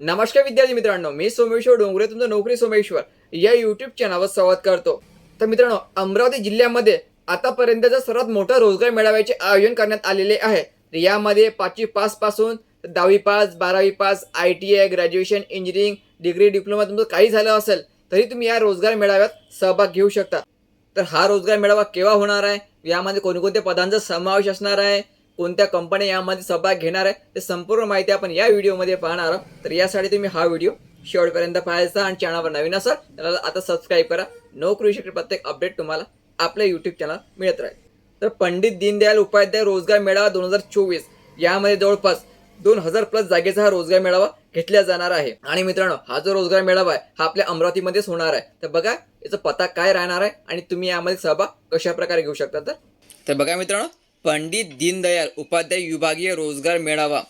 नमस्कार विद्यार्थी मित्रांनो मी सोमेश्वर डोंगरे तुमचं नोकरी सोमेश्वर या युट्यूब चॅनलवर संवाद करतो. तर मित्रांनो अमरावती जिल्ह्यामध्ये आतापर्यंतचा सर्वात मोठा रोजगार मेळाव्याचे आयोजन करण्यात आलेले आहे. यामध्ये पाचवी पासपासून दहावी पास बारावी pass I T I graduation engineering degree diploma तुमचं काही झालं असेल तरी तुम्ही या रोजगार मेळाव्यात सहभाग घेऊ शकता. तर हा रोजगार मेळावा केव्हा होणार आहे? यामध्ये कोणकोणत्या पदांचा समावेश असणार आहे? कोणत्या कंपन्या यामध्ये सहभाग घेणार आहे ते संपूर्ण माहिती आपण या व्हिडिओमध्ये पाहणार आहोत. तर यासाठी तुम्ही हा व्हिडिओ शेवटपर्यंत पाहायचा आणि चॅनलवर नवीन असाल तर आता सबस्क्राईब करा. नोकरी क्षेत्र प्रत्येक अपडेट तुम्हाला आपल्या यूट्यूब चॅनल मिळत राहील. तर पंडित दीनदयाल उपाध्याय रोजगार मेळावा दोन हजार चोवीस यामध्ये जवळपास दोन हजार प्लस जागेचा हा रोजगार मेळावा घेतला जाणार आहे. आणि मित्रांनो हा जो रोजगार मेळावा आहे हा आपल्या अमरावतीमध्येच होणार आहे. तर बघा याचा पत्ता काय राहणार आहे आणि तुम्ही यामध्ये सहभाग कशा प्रकारे घेऊ शकता तर? तर बघा मित्रांनो पंडित दीनदयाल उपाध्याय विभागीय रोजगार मेळावा.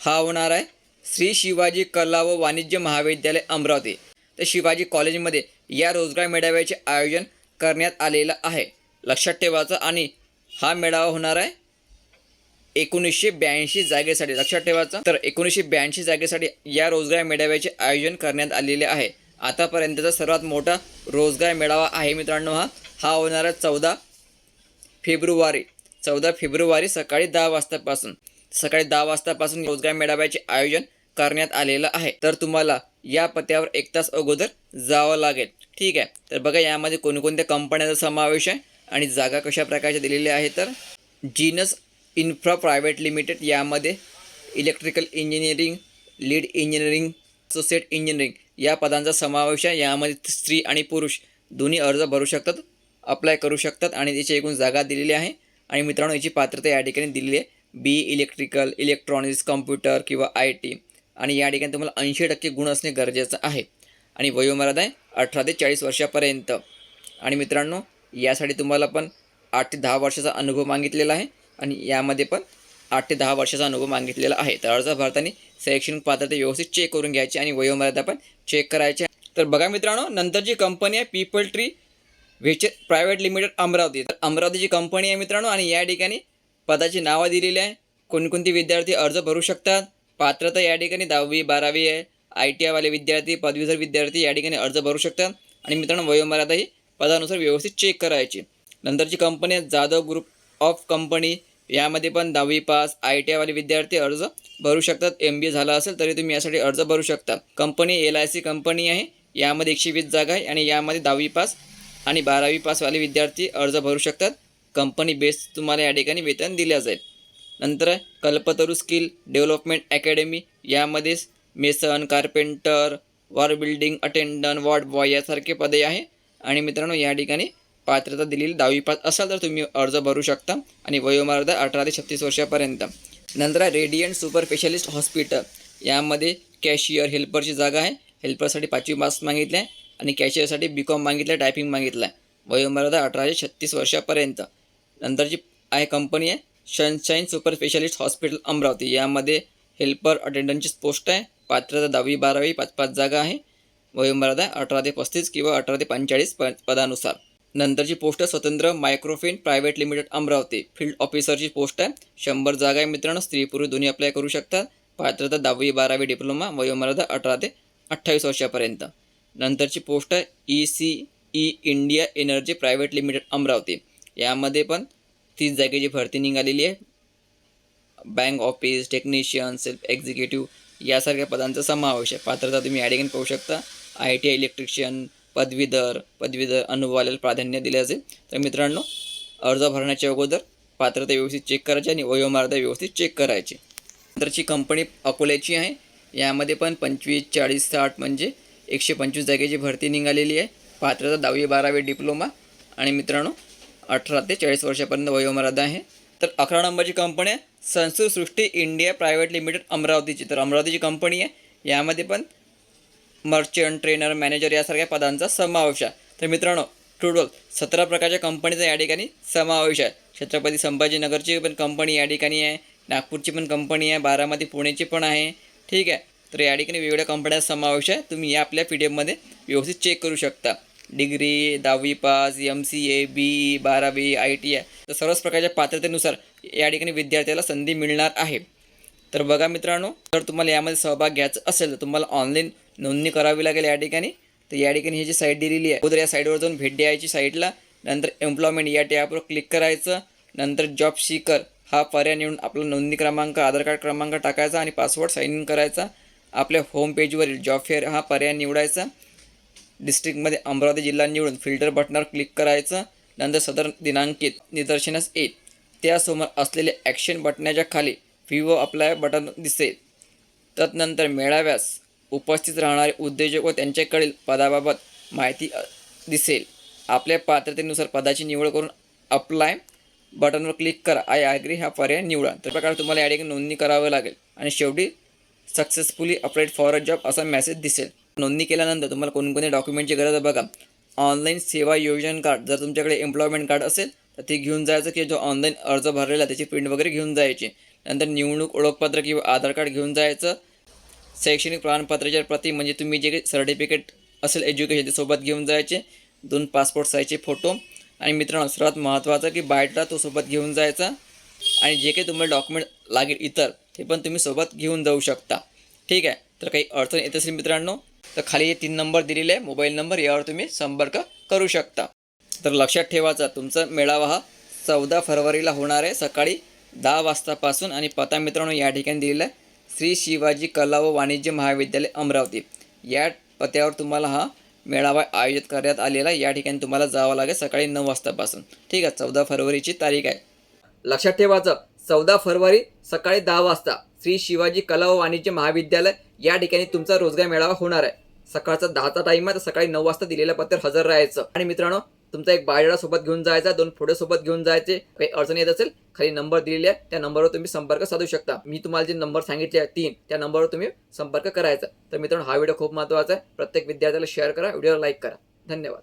हा होणार आहे श्री शिवाजी कला व वाणिज्य महाविद्यालय अमरावती. तर शिवाजी कॉलेजमध्ये या रोजगार मेळाव्याचे आयोजन करण्यात आलेलं आहे. लक्षात ठेवायचं आणि हा मेळावा होणार आहे एकोणीसशे ब्याऐंशी जागेसाठी. लक्षात ठेवायचं तर एकोणीसशे ब्याऐंशी जागेसाठी या रोजगार मेळाव्याचे आयोजन करण्यात आलेले आहे. आतापर्यंतचा सर्वात मोठा रोजगार मेळावा आहे मित्रांनो हा. हा होणार आहे चौदा फेब्रुवारी. चौदा फेब्रुवारी सकाळी दहा वाजतापासून सकाळी दहा वाजतापासून रोजगार मेळाव्याचे आयोजन करण्यात आलेलं आहे. तर तुम्हाला या पत्त्यावर एक तास अगोदर जावं लागेल. ठीक आहे. तर बघा यामध्ये कोणकोणत्या कंपन्याचा समावेश आहे आणि जागा कशा प्रकारच्या दिलेल्या आहे तर जीनस इन्फ्रा प्रायव्हेट लिमिटेड यामध्ये electrical engineering lead engineering associate engineering या पदांचा समावेश आहे. यामध्ये स्त्री आणि पुरुष दोन्ही अर्ज भरू शकतात अप्लाय करू शकतात आणि त्याची एकूण जागा दिलेली आहे. आणि मित्रांनो याची पात्रता या ठिकाणी दिलेली आहे. बी इलेक्ट्रिकल इलेक्ट्रॉनिक्स कम्प्युटर किंवा आय टी आणि या ठिकाणी तुम्हाला ऐंशी टक्के गुण असणे गरजेचं आहे. आणि वयोमर्यादा आहे अठरा ते चाळीस वर्षापर्यंत. आणि मित्रांनो यासाठी तुम्हाला पण आठ ते दहा वर्षाचा अनुभव मागितलेला आहे. आणि यामध्ये पण आठ ते दहा वर्षाचा अनुभव मागितलेला आहे. तर अर्ज भरताना शैक्षणिक पात्रता व्यवस्थित चेक करून घ्यायची आणि वयोमर्यादा पण चेक करायची तर बघा मित्रांनो नंतर जी कंपनी आहे people tree which private limited Amravati तर अमरावतीची कंपनी आहे मित्रांनो आणि या ठिकाणी पदाची नावं दिलेली आहे. कोणकोणते विद्यार्थी अर्ज भरू शकतात? पात्रता या ठिकाणी दहावी बारावी आहे. आय टी आयवाले विद्यार्थी पदवीधर विद्यार्थी या ठिकाणी अर्ज भरू शकतात. आणि मित्रांनो वयोमर्यादा ही पदानुसार व्यवस्थित चेक करायची. नंतरची कंपनी आहे जाधव ग्रुप ऑफ कंपनी यामध्ये पण दहावी पास आय टी आयवाले विद्यार्थी अर्ज भरू शकतात. एम बी ए झाला असेल तरी तुम्ही यासाठी अर्ज भरू शकता. Company L I C company आहे. यामध्ये एकशे वीस जागा आहे. आणि यामध्ये दहावी पास आणि बारावी पासवाले विद्यार्थी अर्ज भरू शकतात. कंपनी बेस तुम्हाला या ठिकाणी वेतन दिल्या जाईल. नंतर कल्पतरू स्किल डेव्हलपमेंट अकॅडमी यामध्ये mason carpenter war building attendant ward boy यासारखे पदे आहे. आणि मित्रांनो या ठिकाणी पात्रता दिलेली दहावी पास असाल तर तुम्ही अर्ज भरू शकता आणि वयोमर्यादा अठरा ते छत्तीस वर्षापर्यंत. नंतर रेडियंट सुपर स्पेशालिस्ट हॉस्पिटल यामध्ये कॅशियर हेल्परची जागा आहे. हेल्परसाठी पाचवी मार्क्स मागितले आहे. आणि कॅशियरसाठी बी कॉम मागितलं टायपिंग मागितलं आहे वयोमर्यादा अठरा ते छत्तीस वर्षापर्यंत. नंतरची आहे कंपनी आहे sunshine super specialist hospital Amravati. यामध्ये हेल्पर अटेंडंटची पोस्ट आहे. पात्रता दहावी बारावी पाच पाच जागा आहे. वयोमर्यादा अठरा ते पस्तीस किंवा अठरा ते पंचेचाळीस प पदानुसार. नंतरची पोस्ट आहे Swatantra Microfin private limited Amravati. Field ऑफिसरची post आहे. शंभर जागा आहे मित्रांनो स्त्री पुरुष दोन्ही अप्लाय करू शकतात. पात्रता दहावी बारावी डिप्लोमा वयोमर्यादा अठरा ते अठ्ठावीस वर्षापर्यंत. नंतरची पोस्ट आहे E C E India energy private limited Amravati. यामध्ये पण तीस जागेची भरती निघालेली आहे. Bank office technician self executive यासारख्या पदांचा समावेश आहे. पात्रता तुम्ही या पाहू शकता. आय टी आय इलेक्ट्रिशियन पदवीधर पदवीधर अनुभवाला प्राधान्य दिले असेल तर मित्रांनो अर्ज भरण्याच्या अगोदर पात्रता व्यवस्थित चेक करायची आणि वयोमर्यादा व्यवस्थित चेक करायची. नंतरची कंपनी अकोल्याची आहे. यामध्ये पण पंचवीस चाळीस साठ म्हणजे एकशे पंचवीस जागेची भरती निघालेली आहे. पात्रता दहावी बारावी डिप्लोमा आणि मित्रांनो अठरा ते चाळीस वर्षापर्यंत वयोमर्यादा आहे. तर अकरा नंबरची कंपनी आहे. Sanskrit Srushti India private limited अमरावतीची. तर अमरावतीची कंपनी आहे. यामध्ये पण मर्चंट ट्रेनर मॅनेजर यासारख्या पदांचा समावेश आहे. तर मित्रांनो टोटल सतरा प्रकारच्या कंपनीचा या ठिकाणी समावेश आहे. छत्रपती संभाजीनगरची पण कंपनी या ठिकाणी आहे. नागपूरची पण कंपनी आहे. बारामती पुणेची पण आहे. ठीक आहे. तर या ठिकाणी वेगवेगळ्या कंपन्यांचा समावेश आहे. तुम्ही या आपल्या पी डी एफमध्ये व्यवस्थित चेक करू शकता. डिग्री दहावी pass M C A B E बारावी आय टी आय तर सर्वच प्रकारच्या पात्रतेनुसार या ठिकाणी विद्यार्थ्याला संधी मिळणार आहे. तर बघा मित्रांनो जर तुम्हाला यामध्ये सहभाग घ्यायचा असेल तर तुम्हाला ऑनलाईन नोंदणी करावी लागेल या ठिकाणी. तर या ठिकाणी ही जी साईट दिलेली आहे अगोदर या साईटवर जाऊन भेट द्यायची साईटला नंतर एम्प्लॉयमेंट या टॅपवर क्लिक करायचं. नंतर जॉब सीकर हा पर्याय निवडून आपला नोंदणी क्रमांक आधार कार्ड क्रमांक टाकायचा आणि पासवर्ड साइन इन करायचा. आपल्या होम पेजवरील जॉब फेअर हा पर्याय निवडायचा. डिस्ट्रिक्टमध्ये अमरावती जिल्हा निवडून फिल्टर बटनावर क्लिक करायचं. नंतर सदर दिनांकित निदर्शनास येईल त्यासमोर असलेले ॲक्शन बटनाच्या खाली व्हिवो अप्लाय बटन दिसेल. तदनंतर मेळाव्यास उपस्थित राहणारे उद्योजक व त्यांच्याकडील पदाबाबत माहिती दिसेल. आपल्या पात्रतेनुसार पदाची निवड करून अप्लाय बटनवर क्लिक करा. आय ॲग्री हा पर्याय निवडा. तर प्रकारे तुम्हाला या नोंदणी करावी लागेल. आणि शेवटी successfully applied for a job असा मेसेज दिसेल. नोंदणी केल्यानंतर तुम्हाला कोणकोणत्या डॉक्युमेंटची गरज आहे बघा. ऑनलाईन सेवा योजन कार्ड जर तुमच्याकडे एम्प्लॉयमेंट कार्ड असेल तर ते घेऊन जायचं की जो ऑनलाईन अर्ज भरलेला आहे त्याची प्रिंट वगैरे घेऊन जायची. नंतर निवडणूक ओळखपत्र किंवा आधार कार्ड घेऊन जायचं. शैक्षणिक प्रमाणपत्राच्या प्रती म्हणजे तुम्ही जे काही सर्टिफिकेट असेल एज्युकेशन ते सोबत घेऊन जायचे. दोन पासपोर्ट साईजचे फोटो आणि मित्रांनो सर्वात महत्त्वाचं की बायोडाटा तो सोबत घेऊन जायचा. आणि जे काही तुम्हाला डॉक्युमेंट लागेल इतर ते पण तुम्ही सोबत घेऊन जाऊ शकता. ठीक आहे? तर काही अडचण येत असेल मित्रांनो तर खाली हे तीन नंबर दिलेले आहे. मोबाईल नंबर यावर तुम्ही संपर्क करू शकता. तर लक्षात ठेवायचा तुमचा मेळावा हा चौदा फरवरीला होणार आहे. सकाळी दहा वाजतापासून आणि पता मित्रांनो या ठिकाणी दिलेला आहे श्री शिवाजी कला व वाणिज्य महाविद्यालय अमरावती. या पत्यावर तुम्हाला हा मेळावा आयोजित करण्यात आलेला या ठिकाणी तुम्हाला जावं लागेल सकाळी नऊ वाजतापासून. ठीक आहे? चौदा फरवरीची तारीख आहे. लक्षात ठेवायचं चौदा फरवरी सकाळी दहा वाजता श्री शिवाजी कला व वाणिज्य महाविद्यालय या ठिकाणी तुमचा रोजगार मेळावा होणार आहे. सकाळचा दहाचा टाइम आहे तर सकाळी नऊ वाजता दिलेल्या पत्र हजर राहायचं. आणि मित्रांनो तुमचा एक बायोडाटा सोबत घेऊन जायचा दोन फोटो सोबत घेऊन जायचे काही अडचण येत असेल खाली नंबर दिलेले आहे त्या नंबरवर तुम्ही संपर्क साधू शकता. मी तुम्हाला जे नंबर सांगितले आहे तीन त्या नंबरवर तुम्ही संपर्क करायचा. तर मित्रांनो हा व्हिडिओ खूप महत्त्वाचा आहे. प्रत्येक विद्यार्थ्याला शेअर करा व्हिडिओला लाईक करा. धन्यवाद.